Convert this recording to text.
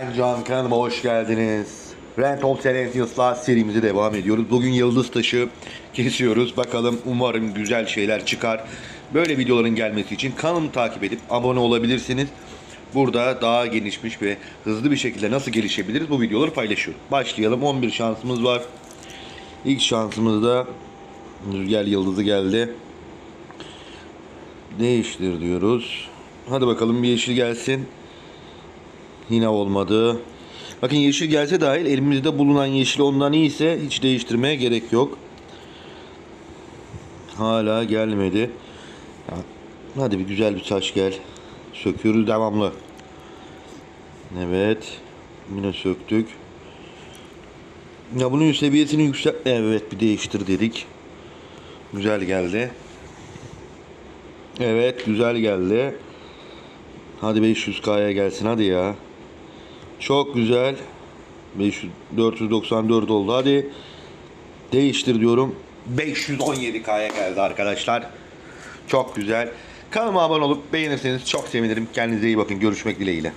Ben Can kanalıma hoş geldiniz. Rent of Silentius'la serimize devam ediyoruz. Bugün yıldız taşı kesiyoruz. Bakalım umarım güzel şeyler çıkar. Böyle videoların gelmesi için kanalımı takip edip abone olabilirsiniz. Burada daha genişmiş ve hızlı bir şekilde nasıl gelişebiliriz bu videoları paylaşıyorum. Başlayalım. 11 şansımız var. İlk şansımızda Rüzgar Yıldızı geldi. Değiştir diyoruz. Hadi bakalım bir yeşil gelsin. Yine olmadı. Bakın yeşil gelse dahil elimizde bulunan yeşil ondan iyiyse hiç değiştirmeye gerek yok. Hala gelmedi. Hadi bir güzel bir taş gel. Söküyoruz devamlı. Evet. Yine söktük. Ya bunun seviyesini yüksel... Evet bir değiştir dedik. Güzel geldi. Evet güzel geldi. Hadi 500K'ya gelsin hadi ya. Çok güzel. 500, 494 oldu. Hadi değiştir diyorum. 517K'ya geldi arkadaşlar. Çok güzel. Kanalıma abone olup beğenirseniz çok sevinirim. Kendinize iyi bakın. Görüşmek dileğiyle.